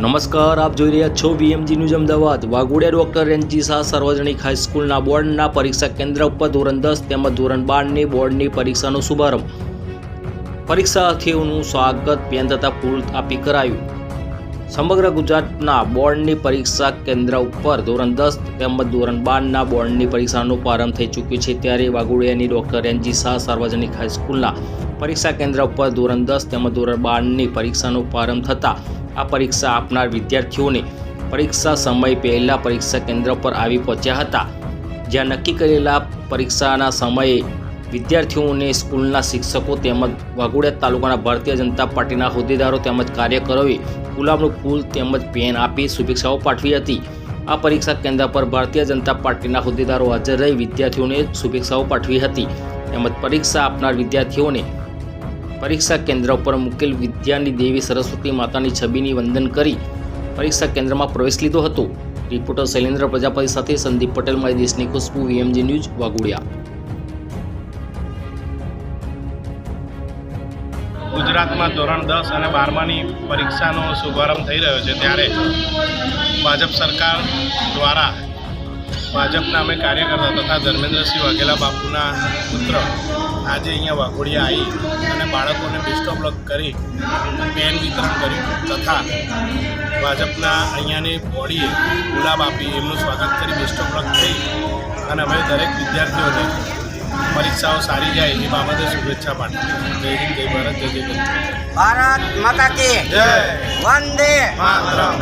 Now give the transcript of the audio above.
નમસ્કાર, આપ જોઈ રહ્યા છો VMG news Ahmedabad. Waghodia doctor Renji Shah સાર્વજનિક હાઈસ્કૂલના બોર્ડના પરીક્ષા કેન્દ્ર ઉપર ધોરણ દસ તેમજ ધોરણ બારની બોર્ડની પરીક્ષાનો શુભારંભ. પરીક્ષાર્થીઓનું સ્વાગત પેન તથા ફૂલ આપી કરાયું. સમગ્ર ગુજરાતના બોર્ડની પરીક્ષા કેન્દ્ર ઉપર ધોરણ દસ તેમજ ધોરણ બારના બોર્ડની પરીક્ષાનો પ્રારંભ થઈ ચૂક્યો છે. ત્યારે વાઘોડિયાની ડોક્ટર રેન્જી શાહ સાર્વજનિક હાઈસ્કૂલના પરીક્ષા કેન્દ્ર ઉપર ધોરણ દસ તેમજ ધોરણ બારની પરીક્ષાનો પ્રારંભ થતાં આ પરીક્ષા આપનાર વિદ્યાર્થીઓને પરીક્ષા સમય પહેલાં પરીક્ષા કેન્દ્ર પર આવી પહોંચ્યા હતા. જ્યાં નક્કી કરેલા પરીક્ષાના સમયે વિદ્યાર્થીઓને સ્કૂલના શિક્ષકો તેમજ વાઘોડિયા તાલુકાના ભારતીય જનતા પાર્ટીના હોદ્દેદારો તેમજ કાર્યકરોએ ગુલાબનું ફૂલ તેમજ પેન આપી શુભેચ્છાઓ પાઠવી હતી. આ પરીક્ષા કેન્દ્ર પર ભારતીય જનતા પાર્ટીના હોદ્દેદારો હાજર રહી વિદ્યાર્થીઓને શુભેચ્છાઓ પાઠવી હતી. તેમજ પરીક્ષા આપનાર વિદ્યાર્થીઓને પરીક્ષા કેન્દ્ર પર મુકેલ વિદ્યાની દેવી સરસ્વતી માતાની છબીની વંદન કરી પરીક્ષા કેન્દ્રમાં પ્રવેશ લીધો હતો. રિપોર્ટર શૈલેન્દ્ર પ્રજાપતિ સાથે સંદીપ પટેલ, મારી દેશની ખુશ્બુ, વીએમજી ન્યૂઝ, વાઘોડિયા. ગુજરાતમાં ધોરણ દસ અને બારમાની પરીક્ષાનો શુભારંભ થઈ રહ્યો છે ત્યારે ભાજપ સરકાર દ્વારા ભાજપના અમે કાર્યકર્તા તથા ધર્મેન્દ્રસિંહ વાઘેલા બાપુના પુત્ર આજે અહીંયા વાઘોડિયા આવી અને બાળકોને બેસ્ટ કરી પેન વિતરણ કર્યું તથા ભાજપના અહીંયાની બોડીએ ગુલાબ આપી, એમનું સ્વાગત કરી બેસ્ટ થઈ અને અમે દરેક વિદ્યાર્થીઓને પરીક્ષાઓ સારી જાય એ બાબતે શુભેચ્છા પાઠવી. જય હિન્દ જય ભારત જય જય. ભારત. માતા કે જય. વંદે માતરમ.